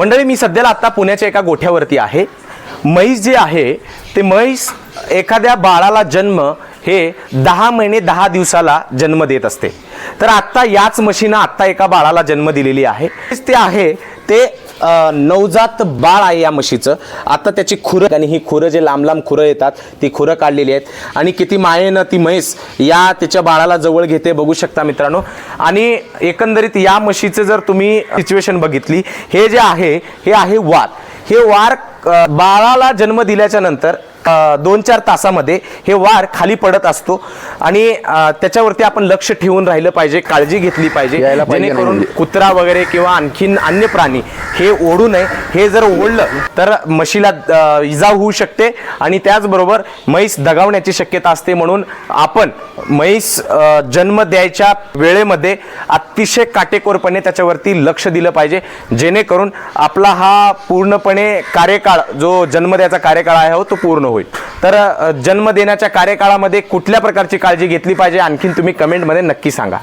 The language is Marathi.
मंडळी मी सध्याला आता पुण्याच्या एका गोठ्यावरती आहे. म्हैस जे आहे ते म्हैस एखाद्या बाळाला जन्म हे दहा महिने दहा दिवसाला जन्म देत असते. तर आत्ता याच म्हशीनं आत्ता एका बाळाला जन्म दिलेली आहे. ते आहे ते नवजात बाळ आहे या म्हशीचं. आता त्याची खुरं आणि ही खुरं जे लांब लांब खुरं येतात ती खुरं काढलेली आहेत. आणि किती मायेनं ती म्हैस या तिच्या बाळाला जवळ घेते बघू शकता मित्रांनो. आणि एकंदरीत या म्हशीचं जर तुम्ही सिच्युएशन बघितली हे जे आहे हे आहे वार. हे वार बाळाला जन्म दिल्याच्या नंतर दोन चार तासामध्ये हे वार खाली पडत असतो. आणि त्याच्यावरती आपण लक्ष ठेवून राहिलं पाहिजे काळजी घेतली पाहिजे. जेणेकरून म्हणजे. कुत्रा वगैरे किंवा आणखीन अन्य प्राणी हे ओढू नये. हे जर ओढलं तर म्हशीला इजा होऊ शकते. आणि त्याचबरोबर म्हैस दगावण्याची शक्यता असते म्हणून आपण म्हैस जन्म द्यायच्या वेळेमध्ये अतिशय काटेकोरपणे त्याच्यावरती लक्ष दिलं पाहिजे. जेणेकरून आपला हा पूर्णपणे कार्यकाळ जो जन्म द्यायचा कार्यकाळ आहे हो तो पूर्ण होईल. तर जन्म देण्याच्या कार्यकाळामध्ये कुठल्या प्रकारची काळजी घेतली पाहिजे आणखीन तुम्ही कमेंटमध्ये नक्की सांगा.